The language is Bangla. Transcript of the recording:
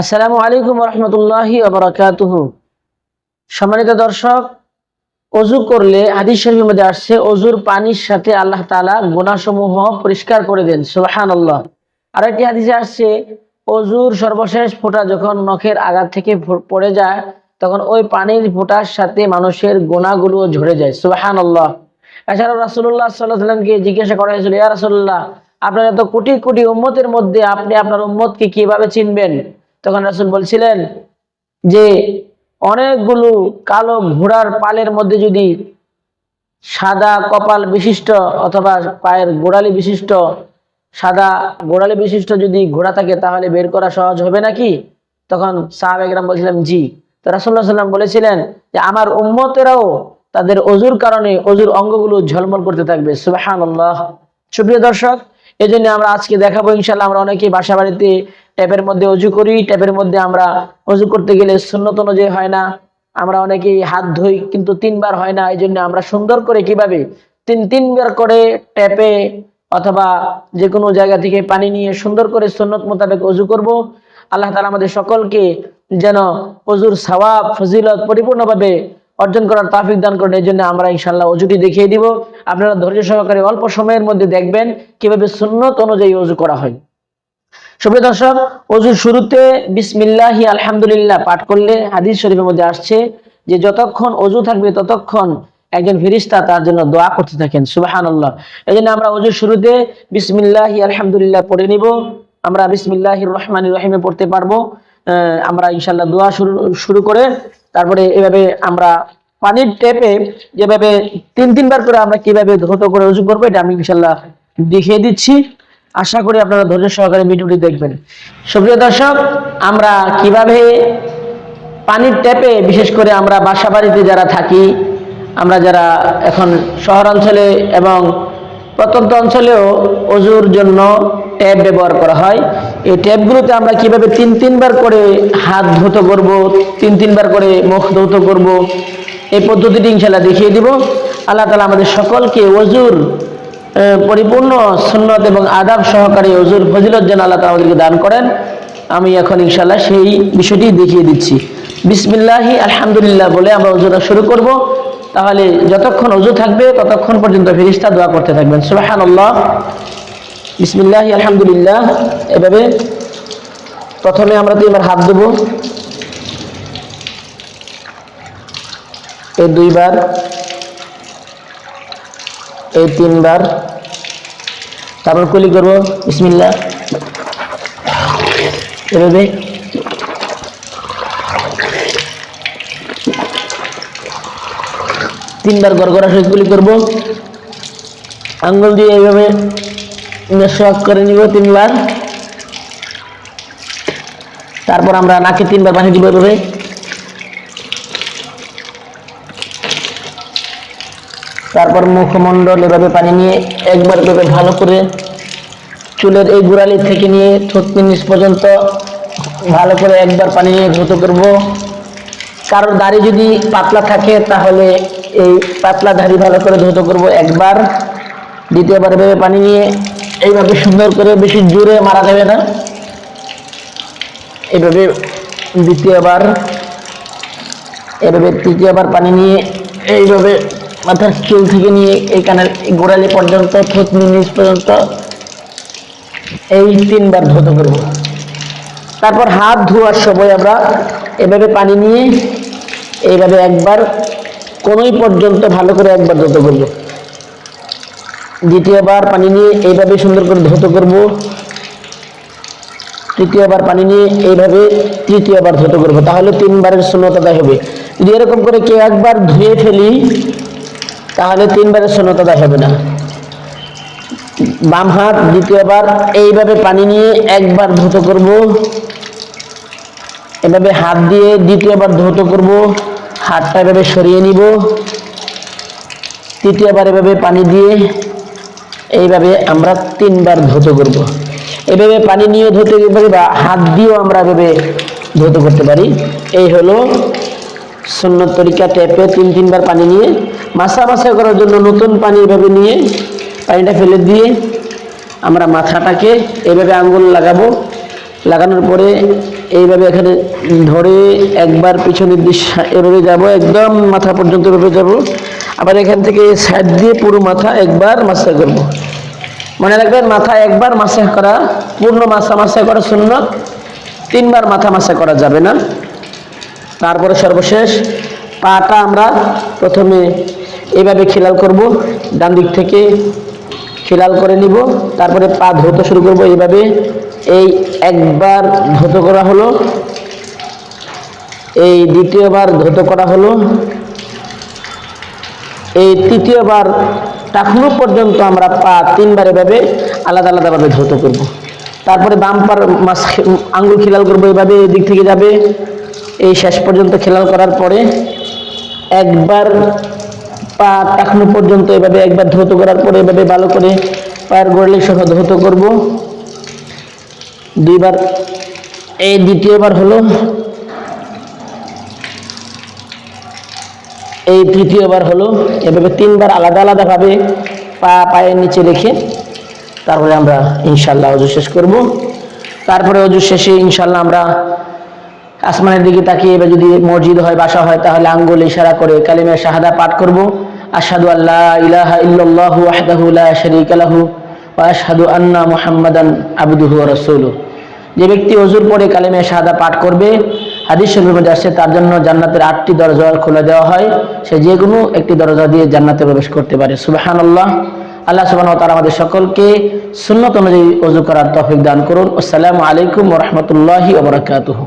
আসসালামু আলাইকুম রহমতুল্লাহি আবরাকাতুহ সম্মানিত দর্শক, অজু করলে হাদিস শরীফের মধ্যে আসছে, অজুর পানির সাথে আল্লাহ তাআলা গুনাহসমূহ পরিষ্কার করে দেন, সুবহানাল্লাহ। আরেকটি হাদিসে আসছে, অজুর সর্বশেষ ফোঁটা যখন নখের আঘাত থেকে পড়ে যায়, তখন ওই পানির ফোঁটার সাথে মানুষের গোনাগুলো ঝরে যায়, সুবহানাল্লাহ। এছাড়াও রাসূলুল্লাহ সাল্লাল্লাহু আলাইহি সাল্লামকে জিজ্ঞাসা করা হয়েছিল, ইয়া রাসূলুল্লাহ, আপনার এত কোটি কোটি উম্মতের মধ্যে আপনি আপনার উম্মতকে কীভাবে চিনবেন? তখন রাসূল বলছিলেন যে, অনেকগুলো কালো ঘোড়ার পালের মধ্যে যদি সাদা কপাল বিশিষ্ট অথবা পায়ের গোড়ালি বিশিষ্ট, সাদা গোড়ালি বিশিষ্ট যদি ঘোড়া থাকে, তাহলে বের করা সহজ হবে নাকি? তখন সাহাব একরাম বলছিলাম জি। তো রাসুল্লাহ সাল্লাম বলেছিলেন যে, আমার উম্মতেরাও তাদের অজুর কারণে অজুর অঙ্গগুলো ঝলমল করতে থাকবে। আল্লাহ সুপ্রিয় দর্শক এই জন্য আমরা আজকে দেখাবো ইনশাল্লাহ আমরা অনেকেই বাসা বাড়িতে ট্যাপের মধ্যে অজু করি ট্যাপের মধ্যে আমরা অজু করতে গেলে সুন্নত অনুযায়ী হয় না। আমরা অনেকেই হাত ধুই, কিন্তু তিনবার হয় না। এই জন্য আমরা সুন্দর করে কীভাবে তিন, তিনবার করে ট্যাপে অথবা যে কোনো জায়গা থেকে পানি নিয়ে সুন্দর করে সুন্নত মোতাবেক অজু করব। আল্লাহ তালা আমাদের সকলকে যেন অজুর সওয়াব, ফজিলত পরিপূর্ণভাবে অর্জন করার তাফিক দান করেন। এই জন্য আমরা ইনশাল্লাহ অজুটি দেখিয়ে দিব। আপনারা ধৈর্য সহকারে অল্প সময়ের মধ্যে দেখবেন কীভাবে সুন্নত অনুযায়ী অজু করা হয়। সুপ্রিয় দর্শক, অজুর শুরুতে বিসমিল্লাহি আলহামদুলিল্লাহ পাঠ করলে হাদিস শরীফের মধ্যে আসছে যে যতক্ষণ অজু থাকবে ততক্ষণ একজন ফিরিস্তা তার জন্য দোয়া করতে থাকেন সুবাহান্লাহ এই জন্য আমরা অজুর শুরুতে বিসমিল্লাহি আলহামদুলিল্লাহ পড়ে নিব। আমরা বিসমিল্লাহ রহমান রহিমে পড়তে পারব। আমরা ইনশাল্লাহ দোয়া শুরু শুরু করে তারপরে এভাবে আমরা পানির টেপে যেভাবে তিন, তিনবার করে আমরা কীভাবে দ্রুত করে উজু করব, এটা আমি ইনশাল্লাহ দেখিয়ে দিচ্ছি। আশা করি আপনারা ধৈর্য সহকারে ভিডিওটি দেখবেন। সুপ্রিয় দর্শক, আমরা কীভাবে পানির ট্যাপে, বিশেষ করে আমরা বাসা বাড়িতে যারা থাকি, আমরা যারা এখন শহরাঞ্চলে এবং প্রত্যন্ত অঞ্চলেও অজুর জন্য ট্যাপ ব্যবহার করা হয়, এই ট্যাপগুলোতে আমরা কীভাবে তিন তিনবার করে হাত ধৌত করব, তিন তিনবার করে মুখ ধৌত করব, এই পদ্ধতিটি ইনশাল্লাহ দেখিয়ে দিব। আল্লাহ তালা আমাদের সকলকে অজুর পরিপূর্ণ সুন্নত এবং আদাব সহকারে অজুর ফজিলত যেন আল্লাহ আমাদেরকে দান করেন, আমি এখন ইনশাল্লাহ সেই বিষয়টি দেখিয়ে দিচ্ছি। বিসমিল্লাহি, আলহামদুলিল্লাহ বলে আমরা অজুটা শুরু করব। তাহলে যতক্ষণ অজু থাকবে, ততক্ষণ পর্যন্ত ফেরিস্তা দোয়া করতে থাকবেন। সুবাহান আল্লাহ বিসমিল্লাহি, আলহামদুলিল্লাহ। এভাবে প্রথমে আমরা তো এবার হাত দেবো এই দুইবার। এই তিনবার। তারপর কুলি করব। বিসমিল্লা এভাবে। তিনবার গড়গড়া সহিত কুলি করব। আঙ্গুল দিয়ে এইভাবে মেশক করে নিব তিনবার। তারপর আমরা নাকে তিনবার পানি দিব এভাবে। তারপর মুখমণ্ডল এভাবে পানি নিয়ে একবার এভাবে ভালো করে চুলের এই গোড়ালি থেকে নিয়ে নিচ পর্যন্ত ভালো করে একবার পানি নিয়ে ধুত করব। কারোর দাড়ি যদি পাতলা থাকে তাহলে এই পাতলা দাড়ি ভালো করে ধুত করব একবার। দ্বিতীয়বার এভাবে পানি নিয়ে এইভাবে সুন্দর করে বেশি জোরে মারা যাবে না। এইভাবে দ্বিতীয়বার, এভাবে তৃতীয়বার পানি নিয়ে এইভাবে মাথার চুল থেকে নিয়ে এই কানের গোড়ালি পর্যন্ত ঠোঁট নিচ পর্যন্ত, এই তিনবার ধুত করব। তারপর হাত ধোয়ার সময় আমরা এভাবে পানি নিয়ে এইভাবে একবার কোনোই পর্যন্ত ভালো করে একবার ধুত করব। দ্বিতীয়বার পানি নিয়ে এইভাবে সুন্দর করে ধুত করব। তৃতীয়বার পানি নিয়ে এইভাবে তৃতীয়বার ধুত করব। তাহলে তিনবারের শূন্যতা হবে। যদি এরকম করে কেউ একবার ধুয়ে ফেলি তাহলে তিনবারের শূন্যতা হবে না। বাম হাত দ্বিতীয়বার, এইভাবে পানি নিয়ে একবার ধৌত করব। এভাবে হাত দিয়ে দ্বিতীয়বার ধৌত করব। হাতটা এভাবে সরিয়ে নিব। তৃতীয়বার এভাবে পানি দিয়ে এইভাবে আমরা তিনবার ধৌত করব। এভাবে পানি নিয়ে ধুতে পারি বা হাত দিয়েও আমরা এভাবে ধৌত করতে পারি। এই হলো সুন্নত তরিকা ট্যাপে তিন তিনবার পানি নিয়ে মাসা মাসা করার জন্য নতুন পানি এভাবে নিয়ে পানিটা ফেলে দিয়ে আমরা মাথাটাকে এভাবে আঙ্গুল লাগাবো। লাগানোর পরে এইভাবে এখানে ধরে একবার পিছনের দিক এভাবে যাব, একদম মাথা পর্যন্ত এভাবে যাব। আবার এখান থেকে সাইড দিয়ে পুরো মাথা একবার মাসা করব। মনে রাখবেন, মাথা একবার মাসা করা, পূর্ণ মাসা মাসা করা শূন্য তিনবার মাথা মাসা করা যাবে না। তারপরে সর্বশেষ পাটা আমরা প্রথমে এইভাবে খিলাল করব, ডান দিক থেকে খিলাল করে নিব, তারপরে পা ধুতে শুরু করব এইভাবে এই একবার ধুত করা হলো, এই দ্বিতীয়বার ধুত করা হলো, এই তৃতীয়বার টাকনু পর্যন্ত আমরা পা তিনবার এভাবে আলাদা আলাদাভাবে ধৌত করব। তারপরে বাম পার মাস আঙ্গুল খিলাল করব এভাবে, এই দিক থেকে যাবে এই শেষ পর্যন্ত খেলাল করার পরে একবার পা টাকনু পর্যন্ত এভাবে একবার ধৌত করার পরে এভাবে ভালো করে পায়ের গোড়ালি সহ ধৌত করব। দুইবার, এই দ্বিতীয়বার হলো, এই তৃতীয়বার হলো, এভাবে তিনবার আলাদা আলাদাভাবে পা পায়ের নিচে রেখে তারপরে আমরা ইনশাল্লাহ অজু শেষ করব। তারপরে অজু শেষে ইনশাল্লাহ আমরা আসমানের দিকে তাকিয়ে এবার যদি মসজিদ হয়, বাসা হয়, তাহলে আঙ্গুল ইশারা করে কালিমা শাহাদা পাঠ করব। আশহাদু আল্লাহ ইলাহা ইল্লাল্লাহু ওয়াহদাহু লা শারীকা লাহু ওয়া আশহাদু আন্না মুহাম্মাদান আবদুহু ওয়া রাসূলুহু। যে ব্যক্তি অজুর পরে কালিমা শাহাদা পাঠ করবে, হাদিস মধ্যে আসছে, তার জন্য জান্নাতের আটটি দরজা খুলে দেওয়া হয়। সে যে কোনো একটি দরজা দিয়ে জান্নাতে প্রবেশ করতে পারে। সুবহানাল্লাহ। আল্লাহ সুবহানাহু ওয়া তাআলা আমাদের সকলকে সুন্নত অনুযায়ী অজু করার তৌফিক দান করুন। আসসালামু আলাইকুম রাহমাতুল্লাহি ওয়া বারাকাতুহু।